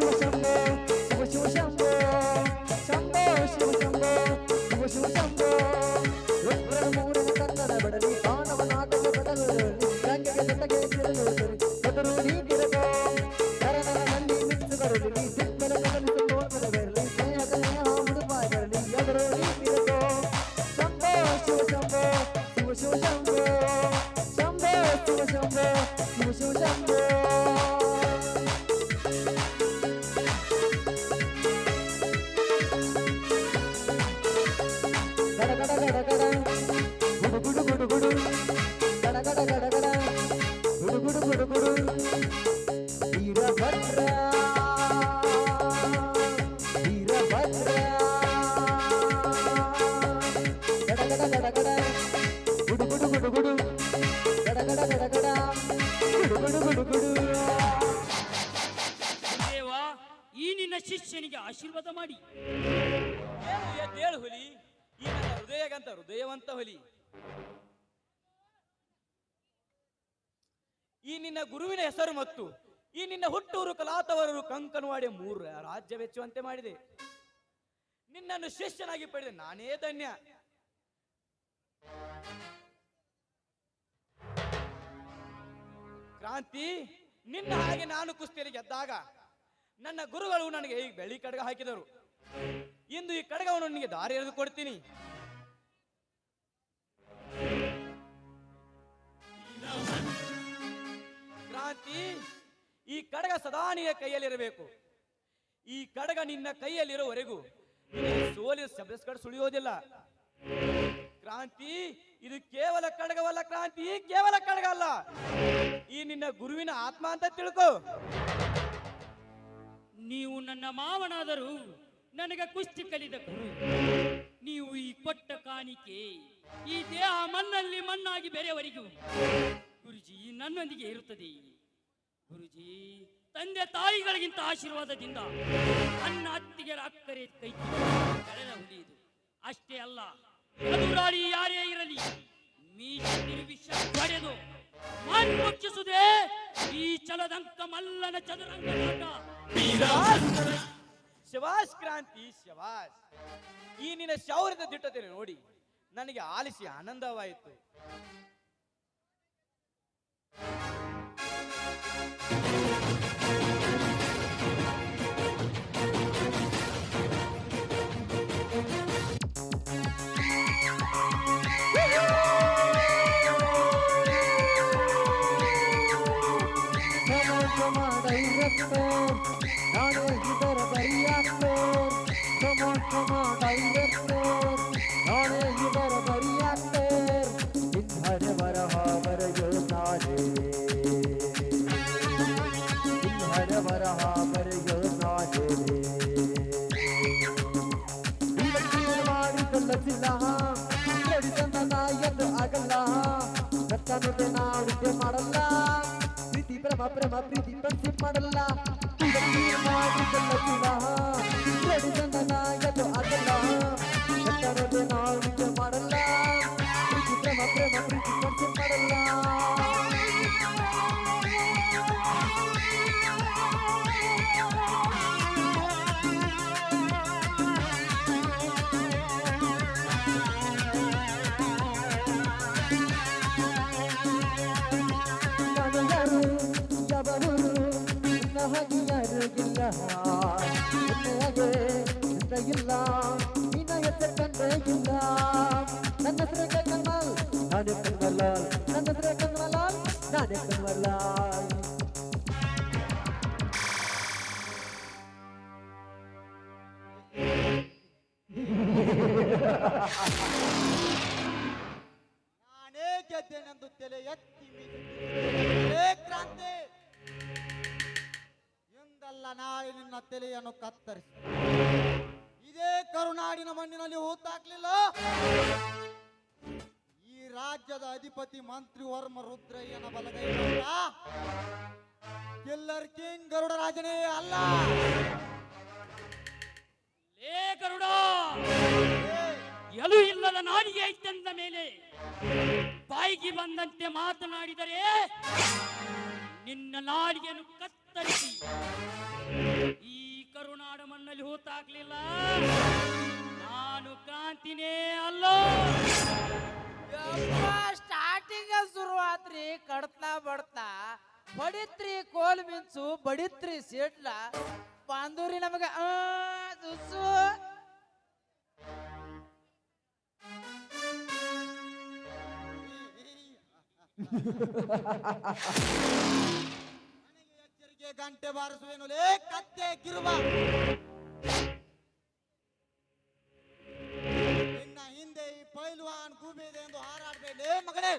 喜欢香我喜欢喜 கடகடகட ನಿನ್ನ ಹೆಸರು ಮತ್ತು ಈ ನಿನ್ನ ಹುಟ್ಟೂರು ಕಲಾತವರರು ಕಂಕನವಾಡಿ ಮೂರು ರಾಜ್ಯ ವೆಚ್ಚುವಂತೆ ಮಾಡಿದೆ. ನಿನ್ನನ್ನು ಶಿಷ್ಯನಾಗಿ ಪಡೆದೆ ನಾನೇ ಧನ್ಯ. ಕ್ರಾಂತಿ, ನಿನ್ನ ಹಾಗೆ ನಾನು ಕುಸ್ತಿಯಲ್ಲಿ ಗೆದ್ದಾಗ ನನ್ನ ಗುರುಗಳು ನನಗೆ ಈ ಬೆಳಿ ಕಡಗ ಹಾಕಿದರು. ಇಂದು ಈ ಕಡಗವನ್ನು ನಿನಗೆ ದಾರಿ ಎಳೆದು ಕೊಡ್ತೀನಿ. ಕ್ರಾಂತಿ ಈ ಕಡಗ ಸದಾ ನಿನ್ನ ಕೈಯಲ್ಲಿರಬೇಕು. ಈ ಕಡಗ ನಿನ್ನ ಕೈಯಲ್ಲಿರೋವರೆಗೂ ಸೋಲಿನ ಶಬ್ದಸ್ಕಡ ಸುಳಿಯೋದಿಲ್ಲ. ಕ್ರಾಂತಿ, ಇದು ಕೇವಲ ಕಡಗವಲ್ಲ ಕ್ರಾಂತಿ, ಕೇವಲ ಕಡಗ ಅಲ್ಲ. ಈ ನಿನ್ನ ಗುರುವಿನ ಆತ್ಮ ಅಂತ ತಿಳ್ಕೊ. ನೀವು ನನ್ನ ಮಾವನಾದರೂ ನನಗೆ ಕುಸ್ತಿ ಕಲಿದ ಗುರು. ನೀವು ಈ ಕೊಟ್ಟ ಕಾಣಿಕೆ, ಈ ದೇಹ ಮಣ್ಣಲ್ಲಿ ಮಣ್ಣಾಗಿ ಬೇರೆಯವರಿಗೂ ಗುರುಜಿ ನನ್ನೊಂದಿಗೆ ಇರುತ್ತದೆ. ಗುರುಜಿ, ತಂದೆ ತಾಯಿಗಳಿಗಿಂತ ಆಶೀರ್ವಾದದಿಂದ ಅನ್ನ ಅತ್ತಿಗೆರ ಅಕ್ಕರೆ ಕೈ ಕಳೆದ ಅಷ್ಟೇ ಅಲ್ಲ ಎದುರಾಳಿ ಯಾರೇ ಇರಲಿ ಮೀಸೆ ತಿರುಗಿ ಪಡೆದು ಮುಚ್ಚಿಸುದೆ ಈ ಚಲದಂಕ ಮಲ್ಲನ ಚದುರಂಗ ಶವಾಸ್ ಕ್ರಾಂತಿ, ಶವಾಸ್. ಈ ನಿನ್ನ ಶೌರ್ಯದ ದಿಟ್ಟತೆ ನೋಡಿ ನನಗೆ ಆಲಿಸಿ ಆನಂದವಾಯಿತು. Thank you. ನಾನೇ ಗೆದ್ದೇನೆಂದು ತಲೆ ಎತ್ತಿ ಕ್ರಾಂತಿ! ಇಂದಲ್ಲ ನಾಳೆ ನಿನ್ನ ತಲೆಯನ್ನು ಕತ್ತರಿಸಿ. ಇದೇ ಕರುನಾಡಿನ ಮಣ್ಣಿನಲ್ಲಿ ಹೂತಾಕ್ಲಿಲ್ಲ ಈ ರಾಜ್ಯದ ಅಧಿಪತಿ ಮಂತ್ರಿ ವರ್ಮ ರುದ್ರಯ್ಯನ ಬಲಗೈ ಕಿಲ್ಲರ್ ಕಿಂಗ್ ಗರುಡ ರಾಜನೇ ಅಲ್ಲ. ಲೇ ಗರುಡ! ಎಲು ಇಲ್ಲದ ನಾಡಿಗೆ ಐತೆಂದ ಮೇಲೆ ಬಾಯಿಗೆ ಬಂದಂತೆ ಮಾತನಾಡಿದರೆ, ನಿನ್ನ ನಾಡಿಗೆಯನ್ನು ಕತ್ತರಿಸಿ. ಈ ಕರುನಾಡ ಮಣ್ಣಲ್ಲಿ ಹೂತಾಗ್ಲಿಲ್ಲ. ನಾನು ಕಾಂತಿನೇ ಅಲ್ಲ. ಸ್ಟಾರ್ಟಿಂಗ್ ಶುರುವಾತ್ರಿ ಕಡ್ತಾ ಬಡ್ತಾ ಬಡಿತ್ರಿ ಕೋಲ್ ಮಿಂಚು, ಬಡಿತ್ರಿ ಸೇಟ್ಲ. ಪಾಂದೂರಿ ನಮಗ ಎಚ್ಚರಿಕೆ ಗಂಟೆ ಬಾರಿಸುವೇನು ಲೇ ಕತ್ತೆ ಕಿರುವ ನಿನ್ನ ಹಿಂದೆ ಈ ಪೈಲ್ವಾನ್ ಗೂಬೆದೆ ಎಂದು ಹಾರಾಡಬೇಡ ಮಗಳೇ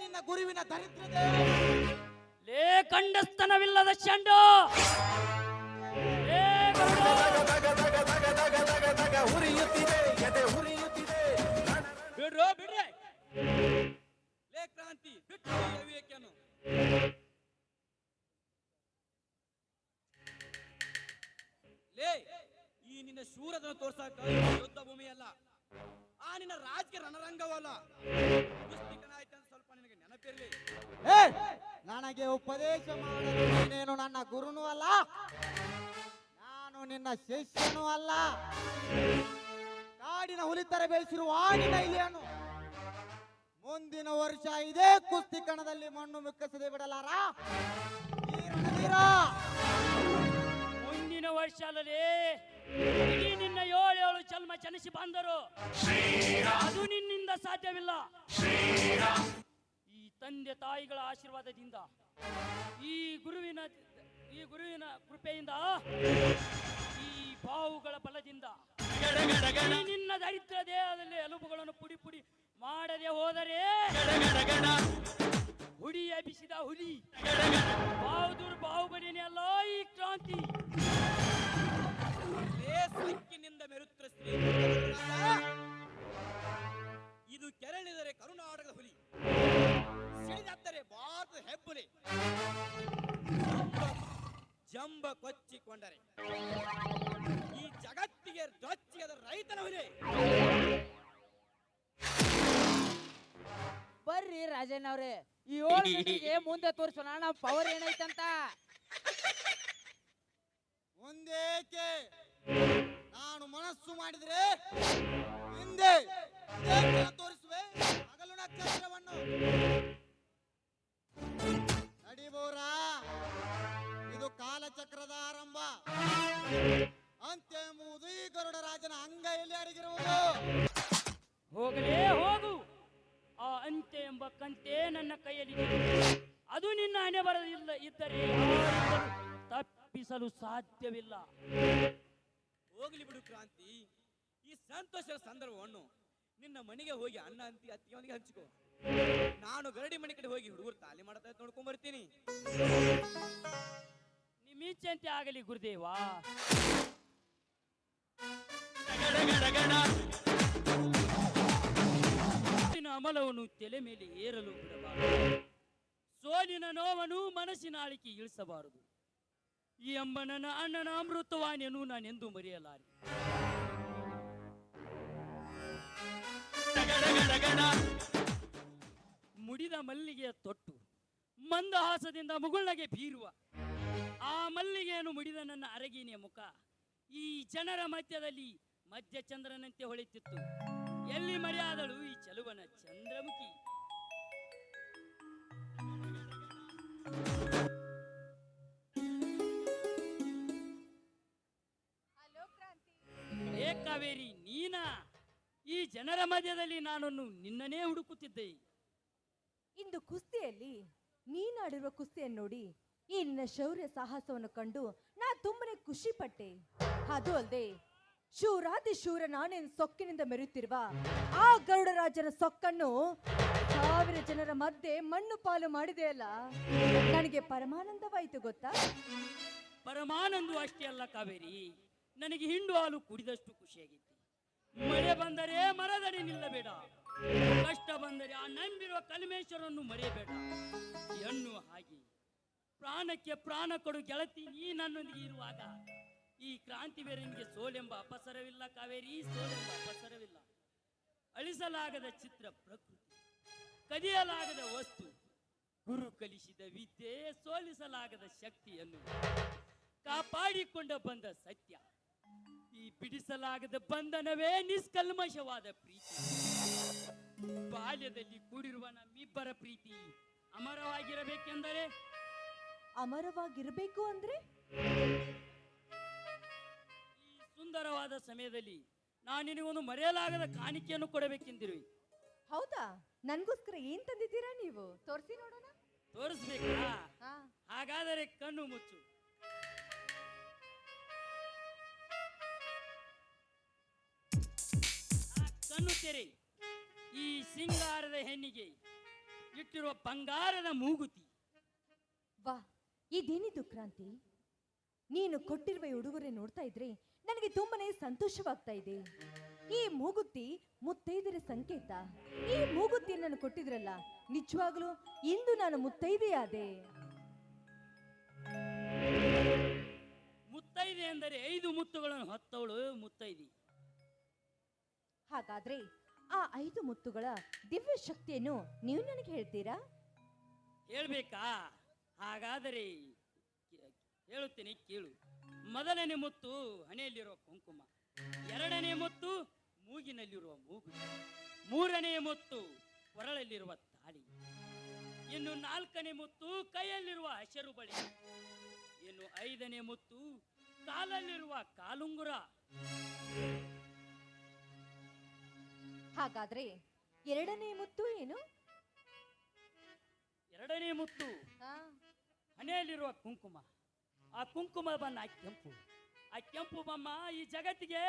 ನಿನ್ನ ಗುರುವಿನ ದರಿದ್ರತೆ. ಲೇ ಕಂಡಸ್ತನವಿಲ್ಲದ ಗರುಡ! ಬಿಡ್ರೋ, ಬಿಡ್ರೆ! ಲೇ ಕ್ರಾಂತಿ, ಬಿಟ್ಟು ಈ ಅವಿವೇಕಿಯನ್ನು ಲೇ, ಈ ನಿನ್ನ ಶೂರದನ ತೋರ್ಸಾಕ ಯುದ್ಧ ಭೂಮಿ ಅಲ್ಲ ಆ ನಿನ್ನ ರಾಜಕೀಯ ರಣರಂಗವಲ್ಲ. ಕುಸ್ತಿಕನಾಯ್ತು ಅಂತ ಸ್ವಲ್ಪ ನಿನಗೆ ಏ ನನಗೆ ಉಪದೇಶ ಮಾಡಲು ನೀನೇನು ನನ್ನ ಗುರುನೂ ಅಲ್ಲ? ನಾನು ನಿನ್ನ ಶಿಷ್ಯನೂ ಅಲ್ಲ. ಕಾಡಿನ ಹುಲಿತರ ಬೆಳೆಸಿರುವ ನಿನ್ನ ಇಲಿಯನ್ನು ಮುಂದಿನ ವರ್ಷ ಇದೇ ಕುಸ್ತಿ ಕಣದಲ್ಲಿ ಮಣ್ಣು ಮಿಕ್ಕಸದೆ ಬಿಡಲಾರ? ಮುಂದಿನ ವರ್ಷ ಅಲ್ಲದೆ ಇಡೀ ನಿನ್ನ ಏಳು ಏಳು ಜನ್ಮ ಜನಿಸಿ ಬಂದರು. ಅದು ನಿನ್ನಿಂದ ಸಾಧ್ಯವಿಲ್ಲ. ತಂದೆ ತಾಯಿಗಳ ಆಶೀರ್ವಾದದಿಂದ ಈ ಗುರುವಿನ ಈ ಗುರುವಿನ ಕೃಪೆಯಿಂದ, ಈ ಬಾವುಗಳ ಬಲದಿಂದ ನಿನ್ನ ದರಿದ್ರ ದೇಹದಲ್ಲಿ ಎಲುಬುಗಳನ್ನು ಪುಡಿ ಪುಡಿ ಮಾಡದೆ ಹೋದರೆ ಹುಡಿ ಎಬ್ಬಿಸಿದ ಹುಲಿ ಬಾವುದೂರ್ ಬಾಹುಬಲಿನೇ ಅಲ್ಲ ಈ ಕ್ರಾಂತಿ. ಸ್ತ್ರೀ. ಇದು ಕೆರಳಿದರೆ ಕರುನಾಟಕದ ಹುಲಿ. ಸಿಡಿದತ್ತರೆ ಭಾರತದ ಹೆಬ್ಬುಲಿ. ಜಂಬ ಕೊಚ್ಚಿಕೊಂಡರೆ. ಈ ಜಗತ್ತಿಗೆ ರೊಚ್ಚಿಗೆದ ರೈತನ ಹುಲಿ ಬರ್ರಿ ರಾಜಣ್ಣ ಅವ್ರೆ ಈ ಏಳು ಗಂಟೆಗೆ ಮುಂದೆ ತೋರಿಸೋಣ ನಮ್ಮ ಪವರ್ ಏನೈತಂತ ಮುಂದೇಕೆ? ನಾನು ಮನಸ್ಸು ಮಾಡಿದ್ರೆ ಹಿಂದೆ ತೋರಿಸುವೆ? ಹಗಲು ನಕ್ಷತ್ರವನ್ನು ನಡಿಬೋರ ಇದು ಕಾಲಚಕ್ರದ ಆರಂಭ. ಅಂತ್ಯ ಎಂಬುದು ಈ ಗರುಡ ರಾಜನ ಎಲ್ಲಿ ಅಡಗಿರುವುದು? ಹೋಗಲೇ ಹೋಗು. ಆ ಅಂತೆ ಎಂಬ ಕಂತೆ ನನ್ನ ಕೈಯಲ್ಲಿ ಅದು ನಿನ್ನ ಹಣೆ ಬರದಿಲ್ಲ ಇದ್ದರೆ ಯಾರಿಂದಲೂ ತಪ್ಪಿಸಲು ಸಾಧ್ಯವಿಲ್ಲ. ಹೋಗ್ಲಿ ಬಿಡು ಕ್ರಾಂತಿ. ಈ ಸಂತೋಷದ ಸಂದರ್ಭವನ್ನು ನಿನ್ನ ಮನೆಗೆ ಹೋಗಿ ಅನ್ನ ಅಂತಿ ಅತ್ತಿಗೆ ಹಂಚಿಕೋ. ನಾನು ಗರಡಿ ಮನೆ ಕಡೆ ಹೋಗಿ ಹುಡುಗರು ತಾಲಿ ಮಾಡ್ತಾ ಇದ್ದು ನೋಡ್ಕೊಂಡ್ ಬರ್ತೀನಿ. ನಿಮೀಚಂತೆ ಆಗಲಿ ಗುರುದೇವ. ಅಮಲವನ್ನು ತಲೆ ಮೇಲೆ ಏರಲು ಬಿಡಬಾರದು. ಸೋಲಿನ ನೋವನ್ನು ಮನಸ್ಸಿನ ಆಳಿಕೆ ಇಳಿಸಬಾರದು. ಈ ಅಂಬನನ ಅಣ್ಣನ ಅಮೃತವಾಣಿಯನ್ನು ನಾನೆಂದೂ ಮರೆಯಲಾರೆ. ಮುಡಿದ ಮಲ್ಲಿಗೆಯ ತೊಟ್ಟು ಮಂದಹಾಸದಿಂದ ಮುಗುಳ್ನಗೆ ಬೀರುವ ಆ ಮಲ್ಲಿಗೆಯನ್ನು ಮುಡಿದ ನನ್ನ ಅರಗಿನಿಯ ಮುಖ ಈ ಜನರ ಮಧ್ಯದಲ್ಲಿ ಮಧ್ಯ ಚಂದ್ರನಂತೆ ಹೊಳಿತಿತ್ತು ಎಲ್ಲಿ ಮರೆಯಾದಳು ಈ ಚಲುವನ ಚಂದ್ರಮುಖಿ? ಏ ಕಾವೇರಿ ನೀನಾ? ಈ ಜನರ ಮಧ್ಯದಲ್ಲಿ ನಾನನ್ನು ನಿನ್ನನೇ ಹುಡುಕುತ್ತಿದ್ದೆ. ಇಂದು ಕುಸ್ತಿಯಲ್ಲಿ ನೀನಾಡಿರುವ ಕುಸ್ತಿಯನ್ನು ನೋಡಿ ಈ ನಿನ್ನ ಶೌರ್ಯ ಸಾಹಸವನ್ನು ಕಂಡು ನಾ ತುಂಬನೇ ಖುಷಿ ಪಟ್ಟೆ ಅದು ಅಲ್ಲದೆ ಶೂರಾದಿ ಶೂರ ನಾನೇನು ಸೊಕ್ಕಿನಿಂದ ಮೆರೆಯುತ್ತಿರುವ ಆ ಗರುಡರಾಜನ ಸೊಕ್ಕನ್ನು ಸಾವಿರ ಜನರ ಮಧ್ಯೆ ಮಣ್ಣು ಪಾಲು ಮಾಡಿದೆಯಲ್ಲ ನನಗೆ ಪರಮಾನಂದವಾಯಿತು ಗೊತ್ತಾ? ಪರಮಾನಂದು ಅಷ್ಟೇ ಅಲ್ಲ ಕಾವೇರಿ, ನನಗೆ ಹಿಂಡು ಹಾಲು ಕುಡಿದಷ್ಟು ಖುಷಿಯಾಗಿತ್ತು. ಮಳೆ ಬಂದರೆ ಮರದಡಿ ನಿಲ್ಲಬೇಡ. ಕಷ್ಟ ಬಂದರೆ ಆ ನಂಬಿರುವ ಕಲ್ಮೇಶ್ವರನ್ನು ಮರೆಯಬೇಡ. ಹೆಣ್ಣು ಹಾಗೆ. ಪ್ರಾಣಕ್ಕೆ ಪ್ರಾಣ ಕೊಡು ಗೆಳತಿ, ನೀ ನನ್ನೊಂದಿಗೆ ಇರುವಾಗ ಈ ಕ್ರಾಂತಿ ಬೇರೆ ಸೋಲೆಂಬ ಅಪಸರವಿಲ್ಲ ಕಾವೇರಿ, ಸೋಲೆಂಬ ಅಪಸರವಿಲ್ಲ. ಅಳಿಸಲಾಗದ ಚಿತ್ರ ಪ್ರಕೃತಿ, ಕದಿಯಲಾಗದ ವಸ್ತು, ಗುರು ಕಲಿಸಿದ ವಿದ್ಯೆ ಸೋಲಿಸಲಾಗದ ಶಕ್ತಿಯನ್ನು ಕಾಪಾಡಿಕೊಂಡ ಬಂದ ಸತ್ಯ. ಈ ಬಿಡಿಸಲಾಗದ ಬಂಧನವೇ ನಿಷ್ಕಲ್ಮಶವಾದ ಪ್ರೀತಿ. ಬಾಲ್ಯದಲ್ಲಿ ಕೂಡಿರುವ ನಮ್ಮಿಬ್ಬರ ಪ್ರೀತಿ ಅಮರವಾಗಿರಬೇಕೆಂದರೆ? ಅಮರವಾಗಿರಬೇಕು ಅಂದ್ರೆ? ಈ ಸುಂದರವಾದ ಸಮಯದಲ್ಲಿ ನಾನು ನಿನಗೊಂದು ಮರೆಯಲಾಗದ ಕಾಣಿಕೆಯನ್ನು ಕೊಡಬೇಕೆಂದಿರುವೆ. ಹೌದಾ? ನನ್ಗೋಸ್ಕರ ಏನ್ ತಂದಿದ್ದೀರಾ ನೀವು? ತೋರಿಸಿ ನೋಡೋಣ. ತೋರಿಸ್ಬೇಕಾ? ಹಾಗಾದರೆ ಕಣ್ಣು ಮುಚ್ಚು. ಆ ತೆರೆ ಈ ಸಿಂಗಾರದ ಹೆಣ್ಣಿಗೆ ಇಟ್ಟಿರುವ ಬಂಗಾರದ ಮೂಗುತಿ. ವಾ ಇದೇನಿದು ಕ್ರಾಂತಿ? ನೀನು ಕೊಟ್ಟಿರುವ ಈ ಉಡುಗೊರೆ ನೋಡ್ತಾ ಇದ್ರೆ ನನಗೆ ತುಂಬಾನೇ ಸಂತೋಷವಾಗ್ತಾ ಇದೆ. ಈ ಮೂಗುತಿ ಮುತ್ತೈದರ ಸಂಕೇತ. ಈ ಮೂಗುತಿಯನ್ನು ಕೊಟ್ಟಿದ್ರಲ್ಲ ನಿಜವಾಗ್ಲೂ ಇಂದು ನಾನು ಮುತ್ತೈದೆಯಾದೆ. ಮುತ್ತೈದೆ ಅಂದರೆ ಐದು ಮುತ್ತುಗಳನ್ನು ಹೊತ್ತವಳು ಮುತ್ತೈದಿ. ಹಾಗಾದ್ರೆ ಆ ಐದು ಮುತ್ತುಗಳ ದಿವ್ಯ ಶಕ್ತಿಯನ್ನು ನೀವು ನನಗೆ ಹೇಳ್ತೀರಾ? ಹೇಳ್ಬೇಕಾ? ಹಾಗಾದರೆ ಹೇಳುತ್ತೇನೆ, ಕೇಳು. ಮೊದಲನೇ ಮುತ್ತು ಹಣೆಯಲ್ಲಿರುವ ಕುಂಕುಮ, ಎರಡನೇ ಮುತ್ತು ಮೂಗಿನಲ್ಲಿರುವ ಮೂಗು, ಮೂರನೇ ಮುತ್ತು ಕೊರಳಲ್ಲಿರುವ ತಾಳಿ, ಇನ್ನು ನಾಲ್ಕನೇ ಮುತ್ತು ಕೈಯಲ್ಲಿರುವ ಹಸಿರು ಬಳಿ, ಇನ್ನು ಐದನೇ ಮುತ್ತು ಕಾಲಲ್ಲಿರುವ ಕಾಲುಂಗುರ. ಹಾಗಾದ್ರೆ ಎರಡನೇ ಮುತ್ತು ಏನು? ಎರಡನೇ ಮುತ್ತು. ಮನೆಯಲ್ಲಿರುವ ಕುಂಕುಮ. ಆ ಕುಂಕುಮ ಬಣ್ಣ ಕೆಂಪು. ಆ ಕೆಂಪು ಬಮ್ಮ ಈ ಜಗತ್ತಿಗೆ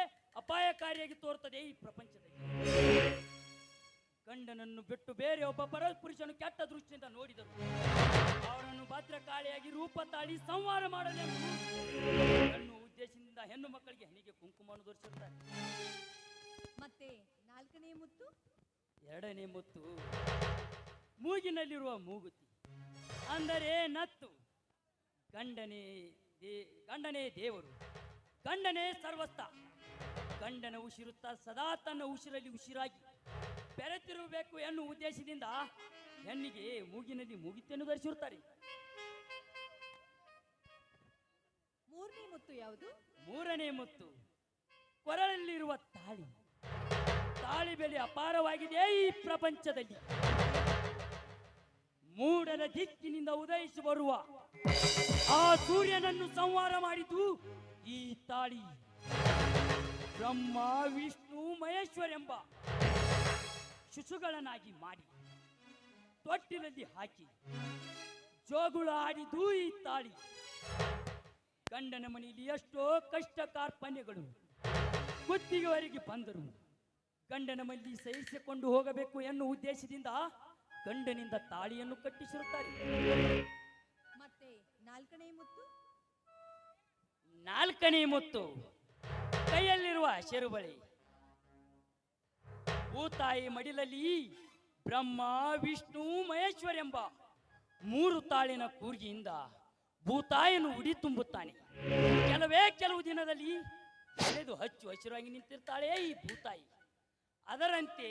ಅಪಾಯಕಾರಿಯಾಗಿ ತೋರ್ತದೆ ಈ ಪ್ರಪಂಚದಲ್ಲಿ. ಗಂಡನನ್ನು ಬಿಟ್ಟು ಬೇರೆ ಒಬ್ಬ ಪರ ಪುರುಷನು ಕೆಟ್ಟ ದೃಷ್ಟಿಯಿಂದ ನೋಡಿದರು. ಅವರನ್ನು ಭದ್ರಕಾಳಿಯಾಗಿ ರೂಪ ತಾಳಿ ಸಂಹಾರ ಮಾಡಲು ಹೆಣ್ಣು ಉದ್ದೇಶದಿಂದ ಹೆಣ್ಣು ಮಕ್ಕಳಿಗೆ ಹೆಣ್ಣಿಗೆ ಕುಂಕುಮವನ್ನು ತೋರಿಸಿರ್ತಾರೆ ಮತ್ತೆ ನಾಲ್ಕನೇ ಮುತ್ತು? ಎರಡನೇ ಮುತ್ತು ಮೂಗಿನಲ್ಲಿರುವ ಮೂಗುತಿ. ಅಂದರೆ ನತ್ತು. ಗಂಡನೇ ದೇ ಗಂಡನೇ ದೇವರು. ಗಂಡನೇ ಸರ್ವಸ್ಥ. ಗಂಡನ ಉಸಿರುತ್ತ ಸದಾ ತನ್ನ ಉಸಿರಲ್ಲಿ ಉಸಿರಾಗಿ ಬೆರೆತಿರಬೇಕು ಎನ್ನುವ ಉದ್ದೇಶದಿಂದ ಹೆಣ್ಣಿಗೆ ಮೂಗಿನಲ್ಲಿ ಮೂಗಿತೆಯನ್ನು ಧರಿಸಿರುತ್ತಾರೆ. ಮೂರನೇ ಮುತ್ತು ಯಾವುದು? ಮೂರನೇ ಮುತ್ತು ಕೊರಳಲ್ಲಿರುವ ತಾಳಿ. ತಾಳಿ ಬೆಲೆ ಅಪಾರವಾಗಿದೆ ಈ ಪ್ರಪಂಚದಲ್ಲಿ. ಮೂಡನ ದಿಕ್ಕಿನಿಂದ ಉದಯಿಸಿ ಬರುವ ಆ ಸೂರ್ಯನನ್ನು ಸಂಹಾರ ಮಾಡಿತು ಈ ತಾಳಿ. ಬ್ರಹ್ಮ, ವಿಷ್ಣು, ಮಹೇಶ್ವರ ಎಂಬ ಶಿಶುಗಳನ್ನಾಗಿ ಮಾಡಿ ತೊಟ್ಟಿನಲ್ಲಿ ಹಾಕಿ ಜೋಗುಳ ಆಡಿದ್ದು ಈ ತಾಳಿ. ಗಂಡನ ಮನೆಯಲ್ಲಿ ಎಷ್ಟೋ ಕಷ್ಟ ಕಾರ್ಪಣ್ಯಗಳು ಕುತ್ತಿಗೆವರೆಗೆ ಬಂದರು. ಗಂಡನ ಮಲ್ಲಿ ಸಹಿಸಿಕೊಂಡು ಹೋಗಬೇಕು ಎನ್ನುವ ಉದ್ದೇಶದಿಂದ ಗಂಡನಿಂದ ತಾಳಿಯನ್ನು ಕಟ್ಟಿಸಿರುತ್ತಾರೆ. ಮತ್ತೆ ನಾಲ್ಕನೇ ಮುತ್ತು? ನಾಲ್ಕನೇ ಮುತ್ತು. ಕೈಯಲ್ಲಿರುವ ಹಸಿರು ಭೂತಾಯಿ ಮಡಿಲಲ್ಲಿ ಬ್ರಹ್ಮ ವಿಷ್ಣು ಮಹೇಶ್ವರ ಎಂಬ ಮೂರು ತಾಳಿನ ಕೂರ್ಗಿಯಿಂದ ಭೂತಾಯಿಯನ್ನು ಉಡಿ ತುಂಬುತ್ತಾನೆ. ಕೆಲವೇ ಕೆಲವು ದಿನದಲ್ಲಿ ಹಚ್ಚು ಹಸಿರಾಗಿ ನಿಂತಿರ್ತಾಳೆ ಈ ಭೂತಾಯಿ. ಅದರಂತೆ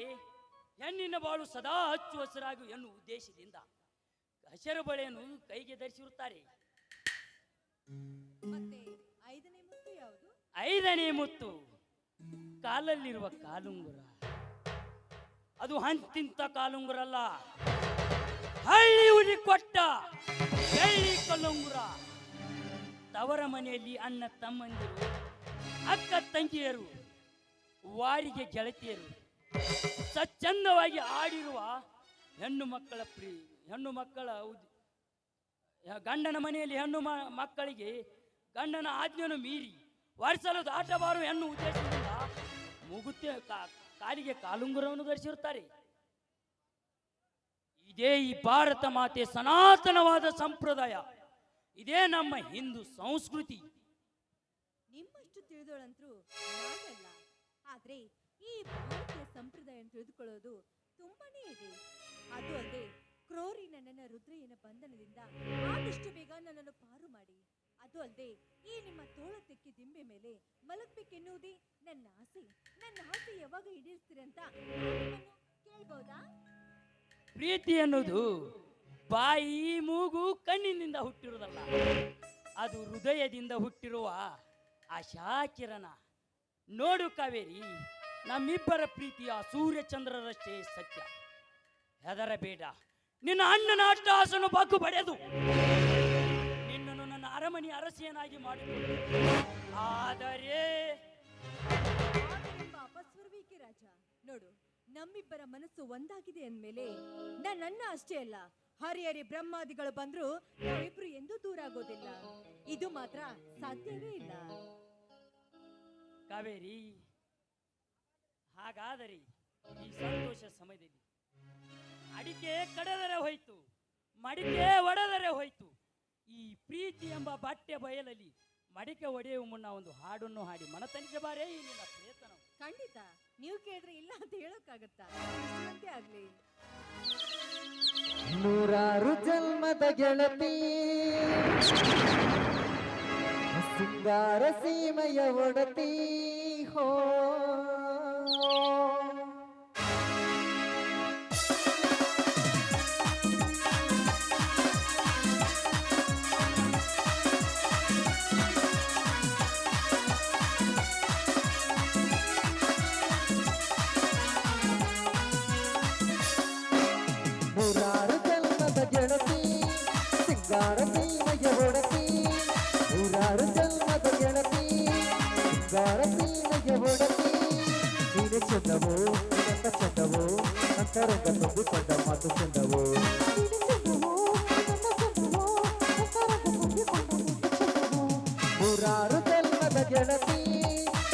ಹೆಣ್ಣಿನ ಬಾಳು ಸದಾ ಹಚ್ಚು ಹಸಿರಾಗಿ ಎನ್ನುವ ಉದ್ದೇಶದಿಂದ ಹಸಿರು ಬಳೆಯನ್ನು ಕೈಗೆ ಧರಿಸಿರುತ್ತಾರೆ. ಮತ್ತೆ ಐದನೇ ಮುತ್ತು ಯಾವುದು? ಐದನೇ ಮುತ್ತು. ಕಾಲಲ್ಲಿರುವ ಕಾಲುಂಗುರ. ಅದು ಹಂತಿಂತ ಕಾಲುಂಗುರ ಅಲ್ಲ ಹಳ್ಳಿ ಉಳಿ ಕೊಟ್ಟ ಹಳ್ಳಿ ಕಲ್ಲುಂಗುರ. ತವರ ಮನೆಯಲ್ಲಿ ಅಣ್ಣ ತಮ್ಮಂದಿರು ಅಕ್ಕ ತಂಗಿಯರು ವಾರಿಗೆ ಗೆಳತಿಯರು ಸಚ್ಚಂದವಾಗಿ ಆಡಿರುವ ಹೆಣ್ಣು ಮಕ್ಕಳ ಪ್ರೀ, ಹೆಣ್ಣು ಮಕ್ಕಳ ಗಂಡನ ಮನೆಯಲ್ಲಿ ಹೆಣ್ಣು ಮಕ್ಕಳಿಗೆ ಗಂಡನ ಆಜ್ಞೆಯನ್ನು ಮೀರಿ ವರ್ಷಲು ದಾಟಬಾರು ಹೆಣ್ಣು ಉದ್ದೇಶದಿಂದ ಮುಗುತ್ತೆ ಕಾಲಿಗೆ ಕಾಲುಂಗುರವನ್ನು ಧರಿಸಿರುತ್ತಾರೆ. ಇದೇ ಈ ಭಾರತ ಮಾತೆ ಸನಾತನವಾದ ಸಂಪ್ರದಾಯ. ಇದೇ ನಮ್ಮ ಹಿಂದೂ ಸಂಸ್ಕೃತಿ. ನಿಮ್ಮಷ್ಟು ತಿಳಿದೋಳಂತರೂ ಈ ಭಾರತೀಯ ಸಂಪ್ರದಾಯ ತಿಳಿದುಕೊಳ್ಳೋದು ತುಂಬಾನೇ ಇದೆ. ಅದು ಅಲ್ಲದೆ, ಕ್ರೋರಿ ನನ್ನ ರುದ್ರಯ್ಯನ ಬಂಧನದಿಂದ ಆದಷ್ಟು ಬೇಗ ನನ್ನನ್ನು ಪಾರು ಮಾಡಿ. ಅದು ಅಲ್ಲದೆ, ಈ ನಿಮ್ಮ ತೋಳ ತೆಕ್ಕಿ ದಿಂಬೆ ಮೇಲೆ ಮಲಗಬೇಕೆನ್ನುವುದೇ ನನ್ನ ಆಸೆ. ನನ್ನ ಆಸೆ ಯಾವಾಗ ಈಡೇರಿಸ್ತೀರಂತ ಕೇಳ್ಬೋದಾ? ಪ್ರೀತಿ ಅನ್ನೋದು ಬಾಯಿ, ಮೂಗು, ಕಣ್ಣಿನಿಂದ ಹುಟ್ಟಿರುವುದಲ್ಲ. ಅದು ಹೃದಯದಿಂದ ಹುಟ್ಟಿರುವ ಆಶಾಕಿರಣ ನೋಡು ಕಾವೇರಿ ನಮ್ಮಿಬ್ಬರ ಪ್ರೀತಿಯ ಸೂರ್ಯಚಂದ್ರರಷ್ಟೇ ಸತ್ಯ. ಹೆದರಬೇಡ. ನಿನ್ನ ಅಣ್ಣನ ಅಟ್ಟಹಾಸನು ಬಗ್ಗು ಪಡೆದು ನಿನ್ನನ್ನು ನನ್ನ ಅರಮನೆ ಅರಸಿಯನಾಗಿ ಮಾಡಿಕೊಂಡು. ಆದರೆ ಅಪಸ್ವರವೀಕೆ ರಾಜ. ನೋಡು ನಮ್ಮಿಬ್ಬರ ಮನಸ್ಸು ಒಂದಾಗಿದೆ ಅಂದ್ಮೇಲೆ ನನ್ನ ಅಷ್ಟೇ ಅಲ್ಲ ಹರಿಹರಿ ಬ್ರಹ್ಮಾದಿಗಳು ಬಂದ್ರು ನಾವಿಬ್ರು ಎಂದೂ ದೂರ ಆಗೋದಿಲ್ಲ. ಇದು ಮಾತ್ರ ಸಾಧ್ಯವೇ ಇಲ್ಲ. ಕಾವೇರಿ ಹಾಗಾದರೆ ಈ ಸಂತೋಷ ಸಮಯದಲ್ಲಿ ಅಡಿಕೆ ಕಡದರೆ ಹೋಯ್ತು ಮಡಿಕೆ ಒಡೆದರೆ ಹೋಯ್ತು. ಈ ಪ್ರೀತಿ ಎಂಬ ಬಟ್ಟೆ ಬಯಲಲ್ಲಿ ಮಡಿಕೆ ಒಡೆಯುವ ಮುನ್ನ ಒಂದು ಹಾಡನ್ನು ಹಾಡಿ ಮನತನಿಸಬಾರೇ ಈ ನಿನ್ನ ಪ್ರಯತ್ನ ಖಂಡಿತ ನೀವು ಕೇಳಿದ್ರೆ ಇಲ್ಲ ಅಂತ ಹೇಳೋಕ್ಕಾಗತ್ತಾ? ಆಗ್ಲಿ. ನೂರಾರು ಜನ್ಮದ ಗೆಳತಿ ಸಿಂಗಾರ ಸೀಮೆಯ ಒಡತಿ ಹೋ. ನೀನೆ ಚಂದವೋ ನಿನ್ನ ಚಂದವೋ ಅಂತರಂಗ ತುಂಬಿಕೊಂಡ ಮಾತು ಚಂದವೋ ನೂರಾರು ಜನ್ಮದ ಗೆಳತಿ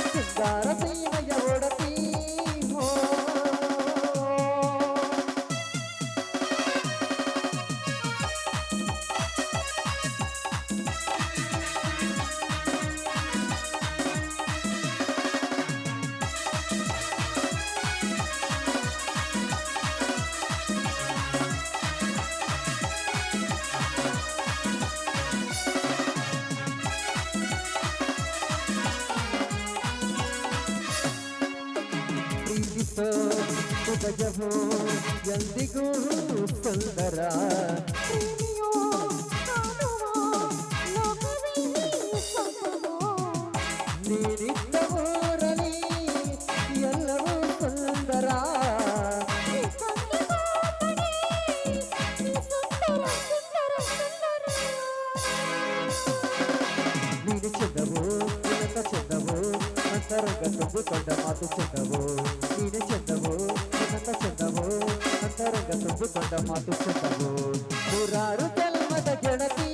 ಸಿಂಗಾರ ಸೀಮೆಯ ಒಡತಿ ಸುಗಜವೋ ಎಂದಿಗೂ ಸುಂದರ ನೀನಿದ್ದ ಊರಲಿ ಎಲ್ಲವೂ ಸುಂದರ ನೀನು ಚಂದವೋ ನಿನ್ನ ಚಂದವೋ ಅಂತರಂಗ ತುಂಬಿಕೊಂಡ ಮಾತು ಚಂದವೋ ನೀನು ಚಂದವೋ ನಿನ್ನ ಚಂದವೋ ತುಂಬಿಕೊಂಡ ಮಾತು ಚಂದವೋ ನೂರಾರು ಜನ್ಮದ ಗೆಳತಿ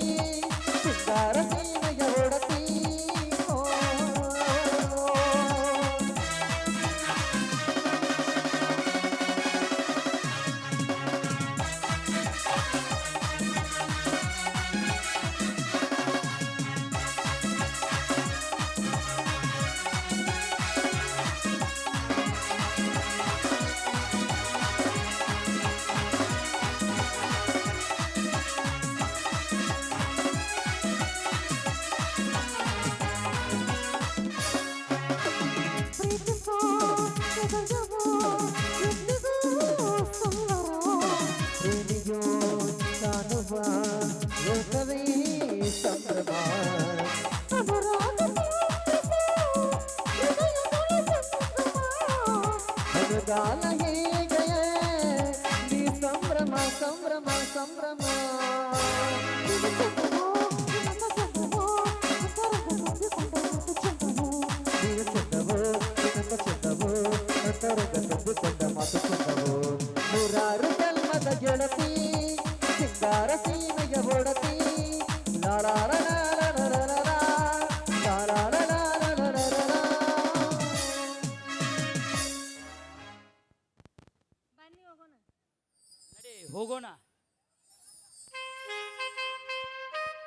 ಅನುಗಾಲ ಹೇಗೆ? ನೀ ಸಂಭ್ರಮ ಸಂಭ್ರಮ ಸಂಭ್ರಮ.